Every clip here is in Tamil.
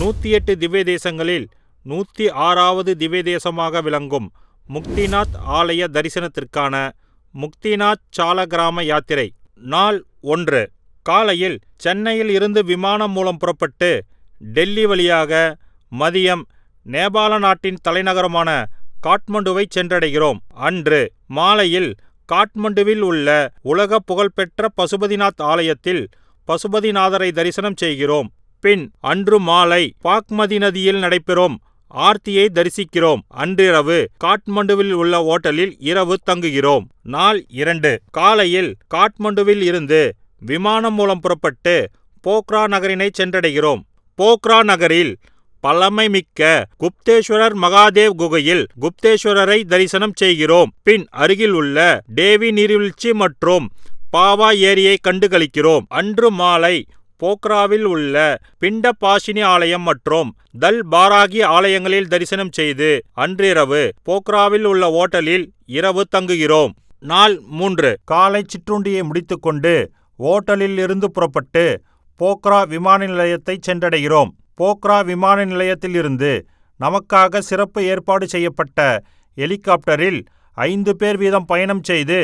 நூற்றி எட்டு திவ்ய தேசங்களில் நூற்றி ஆறாவது திவ்ய தேசமாக விளங்கும் முக்திநாத் ஆலய தரிசனத்திற்கான முக்திநாத் சாலகிராம யாத்திரை நாள் ஒன்று. காலையில் சென்னையில் இருந்து விமானம் மூலம் புறப்பட்டு டெல்லி வழியாக மதியம் நேபாள நாட்டின் தலைநகரமான காட்மண்டுவை சென்றடைகிறோம். அன்று மாலையில் காட்மண்டுவில் உள்ள உலக புகழ்பெற்ற பசுபதிநாத் ஆலயத்தில் பசுபதிநாதரை தரிசனம் செய்கிறோம். பின் அன்று மாலை பாக்மதி நதியில் நடைபெறும் ஆர்த்தியை தரிசிக்கிறோம். அன்றிரவு காட்மண்டுவில் உள்ள ஓட்டலில் இரவு தங்குகிறோம். நாள் இரண்டு. காலையில் காட்மண்டுவில் இருந்து விமானம் மூலம் புறப்பட்டு போக்ரா நகரினை சென்றடைகிறோம். போக்ரா நகரில் பழமைமிக்க குப்தேஸ்வரர் மகாதேவ் குகையில் குப்தேஸ்வரரை தரிசனம் செய்கிறோம். பின் அருகில் உள்ள தேவி நீர்வீழ்ச்சி மற்றும் பாவா ஏரியை கண்டுகளிக்கிறோம். அன்று மாலை போக்ராவில் உள்ள பிண்ட பாஷினி ஆலயம் மற்றும் தல் பாராகி ஆலயங்களில் தரிசனம் செய்து அன்றிரவு போக்ராவில் உள்ள ஓட்டலில் இரவு தங்குகிறோம். நாள் மூன்று. காலை சிற்றுண்டியை முடித்துக்கொண்டு ஓட்டலில் இருந்து புறப்பட்டு போக்ரா விமான நிலையத்தை சென்றடைகிறோம். போக்ரா விமான நிலையத்தில் இருந்து நமக்காக சிறப்பு ஏற்பாடு செய்யப்பட்ட ஹெலிகாப்டரில் ஐந்து பேர் வீதம் பயணம் செய்து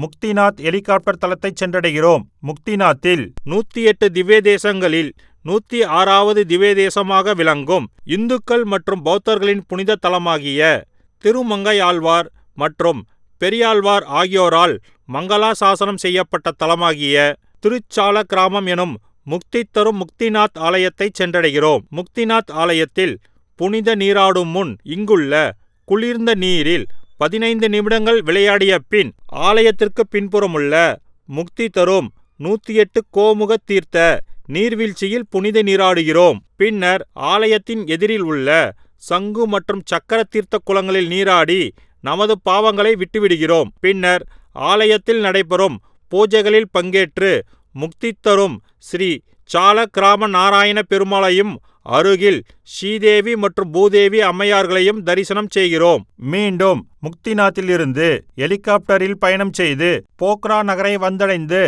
முக்திநாத் ஹெலிகாப்டர் தளத்தை சென்றடைகிறோம். முக்திநாத்தில் நூத்தி எட்டு திவ்ய தேசங்களில் நூத்தி ஆறாவது திவ்ய தேசமாக விளங்கும் இந்துக்கள் மற்றும் பௌத்தர்களின் புனித தலமாகிய திருமங்கையாழ்வார் மற்றும் பெரியாழ்வார் ஆகியோரால் மங்களா சாசனம் செய்யப்பட்ட தலமாகிய திருச்சால கிராமம் எனும் முக்தி தரும் முக்திநாத் ஆலயத்தை சென்றடைகிறோம். முக்திநாத் ஆலயத்தில் புனித நீராடும் முன் இங்குள்ள குளிர்ந்த நீரில் பதினைந்து நிமிடங்கள் விளையாடிய பின் ஆலயத்திற்கு பின்புறமுள்ள முக்தி தரும் நூத்தி எட்டு கோமுக தீர்த்த நீர்வீழ்ச்சியில் புனித நீராடுகிறோம். பின்னர் ஆலயத்தின் எதிரில் உள்ள சங்கு மற்றும் சக்கர தீர்த்த குளங்களில் நீராடி நமது பாவங்களை விட்டுவிடுகிறோம். பின்னர் ஆலயத்தில் நடைபெறும் பூஜைகளில் பங்கேற்று முக்தி தரும் ஸ்ரீ சால கிராம நாராயண பெருமாளையும் அருகில் ஸ்ரீதேவி மற்றும் பூதேவி அம்மையார்களையும் தரிசனம் செய்கிறோம். மீண்டும் முக்திநாத்திலிருந்து ஹெலிகாப்டரில் பயணம் செய்து போக்ரா நகரை வந்தடைந்து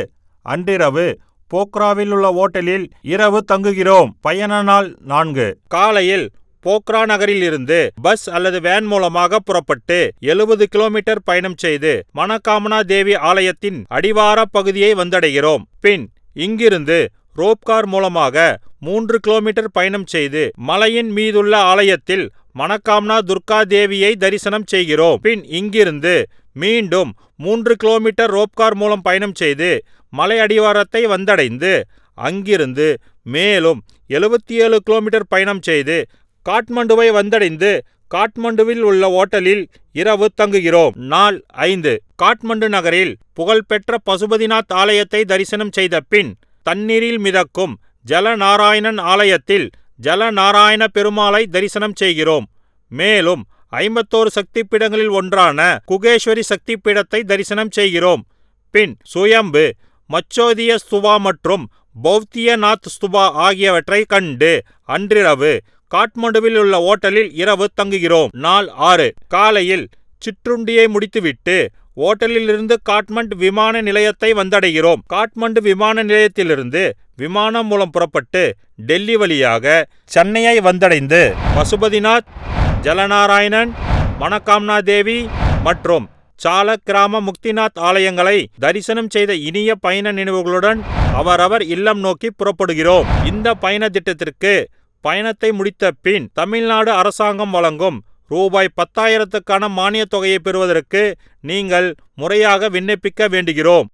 அன்றிரவு போக்ராவில் உள்ள ஓட்டலில் இரவு தங்குகிறோம். பயண நாள் நான்கு. காலையில் போக்ரா நகரில் இருந்து பஸ் அல்லது வேன் மூலமாக புறப்பட்டு எழுபது கிலோமீட்டர் பயணம் செய்து மனகாமனா தேவி ஆலயத்தின் அடிவார பகுதியை வந்தடைகிறோம். பின் இங்கிருந்து ரோப்கார் மூலமாக மூன்று கிலோமீட்டர் பயணம் செய்து மலையின் மீதுள்ள ஆலயத்தில் மணக்காம்னா துர்கா தேவியை தரிசனம் செய்கிறோம். பின் இங்கிருந்து மீண்டும் மூன்று கிலோமீட்டர் ரோப்கார் மூலம் பயணம் செய்து மலை அடிவாரத்தை வந்தடைந்து அங்கிருந்து மேலும் எழுபத்தி ஏழு கிலோமீட்டர் பயணம் செய்து காட்மண்டுவை வந்தடைந்து காட்மண்டுவில் உள்ள ஓட்டலில் இரவு தங்குகிறோம். நாள் ஐந்து. காட்மண்டு நகரில் புகழ்பெற்ற பசுபதிநாத் ஆலயத்தை தரிசனம் செய்த பின் தண்ணீரில் மிதக்கும் ஜலநாராயணன் ஆலயத்தில் ஜலநாராயண பெருமாளை தரிசனம் செய்கிறோம். மேலும் ஐம்பத்தோரு சக்தி பீடங்களில் ஒன்றான குகேஸ்வரி சக்தி பீடத்தை தரிசனம் செய்கிறோம். பின் சுயம்பு மச்சோதிய ஸ்துபா மற்றும் பௌத்தியநாத் ஸ்துபா ஆகியவற்றை கண்டு அன்றிரவு காட்மண்டுவில் உள்ள ஓட்டலில் இரவு தங்குகிறோம். நாள் ஆறு. காலையில் சிற்றுண்டியை முடித்துவிட்டு ஓட்டலிலிருந்து காட்மண்ட் விமான நிலையத்தை வந்தடைகிறோம். காட்மண்டு விமான நிலையத்திலிருந்து விமானம் மூலம் புறப்பட்டு டெல்லி வழியாக சென்னையை வந்தடைந்து பசுபதிநாத் ஜலநாராயணன் மணக்காம்னா தேவி மற்றும் சால கிராம முக்திநாத் ஆலயங்களை தரிசனம் செய்த இனிய பயண நினைவுகளுடன் அவரவர் இல்லம் நோக்கி புறப்படுகிறோம். இந்த பயண திட்டத்திற்கு பயணத்தை முடித்த பின் தமிழ்நாடு அரசாங்கம் வழங்கும் ரூபாய் பத்தாயிரத்துக்கான மானியத் தொகையை பெறுவதற்கு நீங்கள் முறையாக விண்ணப்பிக்க வேண்டுகிறோம்.